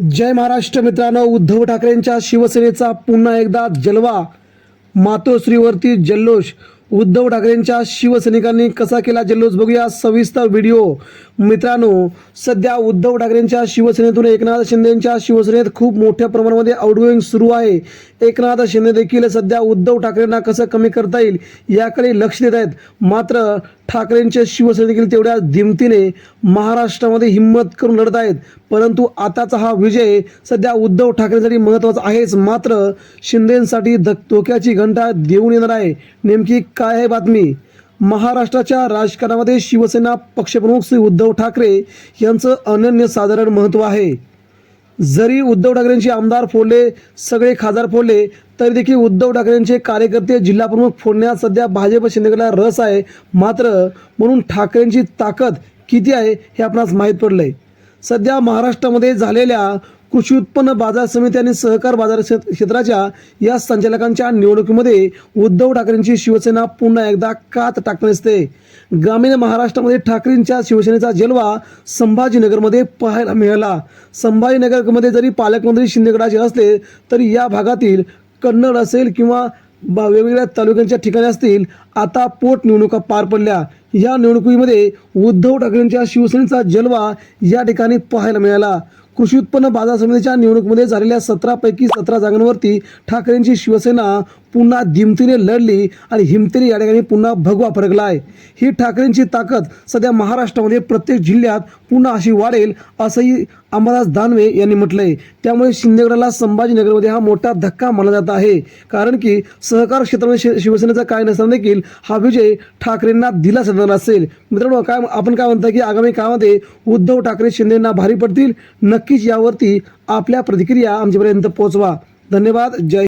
जय महाराष्ट्र मित्रांनो उद्धव ठाकरेंच्या शिवसेनेचा पुन्हा एकदा जलवा. मातोश्रीवरती जल्लोष. उद्धव ठाकरेंच्या शिवसैनिकांनी कसा केला जल्लोष? बघूया सविस्तर व्हिडिओ. मित्रांनो सध्या उद्धव ठाकरेंच्या शिवसेनेतून एकनाथ शिंदेच्या शिवसेनेत खूप मोठ्या प्रमाणामध्ये आउटगोईंग सुरू आहे. एकनाथ शिंदे देखील सध्या उद्धव ठाकरेंना कसं कमी करता येईल याकडे लक्ष देत आहेत. मात्र ठाकरेंचे शिवसेने देखील तेवढ्या दिमतीने महाराष्ट्रामध्ये हिंमत करून लढत आहेत. परंतु आताचा हा विजय सध्या उद्धव ठाकरेंसाठी महत्त्वाचा आहेच. मात्र शिंदेसाठी ध धोक्याची घंटा देऊन येणार आहे. नेमकी काय आहे बातमी? महाराष्ट्राच्या राजकारणामध्ये शिवसेना पक्षप्रमुख श्री उद्धव ठाकरे यांचं अनन्य साधारण महत्त्व आहे. जरी उद्धव ठाकरेंचे आमदार फोडले सगळे खासदार फोडले तरी देखील उद्धव ठाकरेंचे कार्यकर्ते जिल्हाप्रमुख फोडण्यात सध्या भाजप शिंदेकडे रस आहे. मात्र म्हणून ठाकरेंची ताकद किती आहे हे आपणास माहीत पडलं आहे सध्या महाराष्ट्रामध्ये झालेल्या कृषी उत्पन्न बाजार समिती आणि सहकार बाजार क्षेत्र- क्षेत्राच्या या संचालकांच्या निवडणुकीमध्ये उद्धव ठाकरेंची शिवसेना पुन्हा एकदा कात टाकणार असते ग्रामीण महाराष्ट्रामध्ये ठाकरेंच्या शिवसेनेचा जलवा संभाजीनगरमध्ये पाहायला मिळाला. संभाजीनगरमध्ये जरी पालकमंत्री शिंदेगडाचे असले तरी या भागातील कन्नड असेल किंवा बा- वेगवेगळ्या तालुक्यांच्या ठिकाणी असतील आता पोट निवडणुका पार पडल्या. या निवडणुकीमध्ये उद्धव ठाकरेंच्या शिवसेनेचा जलवा या ठिकाणी पाहायला मिळाला. कृषी उत्पन्न बाजार समितीच्या निवडणुकीमध्ये झालेल्या सतरापैकी सतरा जागांवरती ठाकरेंची शिवसेना पुन्हा दिमतीने लढली आणि हिमतीने या ठिकाणी पुन्हा भगवा फरकला आहे ही ठाकरेंची ताकद सध्या महाराष्ट्रामध्ये प्रत्येक जिल्ह्यात पुन्हा अशी वाढेल असंही अंबादास दानवे यांनी म्हटलंय. त्यामुळे शिंदेगडाला संभाजीनगरमध्ये हा मोठा धक्का मानला जात आहे. कारण की सहकार क्षेत्रामध्ये शि- शिवसेनेचा काय नसताना देखील हा विजय ठाकरेंना दिला देणार असेल. मित्रांनो काय आपण काय म्हणता की आगामी काळामध्ये उद्धव ठाकरे शिंदेना भारी पडतील? नक्की नक्कीच यावरती आपल्या प्रतिक्रिया आमच्यापर्यंत पोहोचवा. धन्यवाद. जय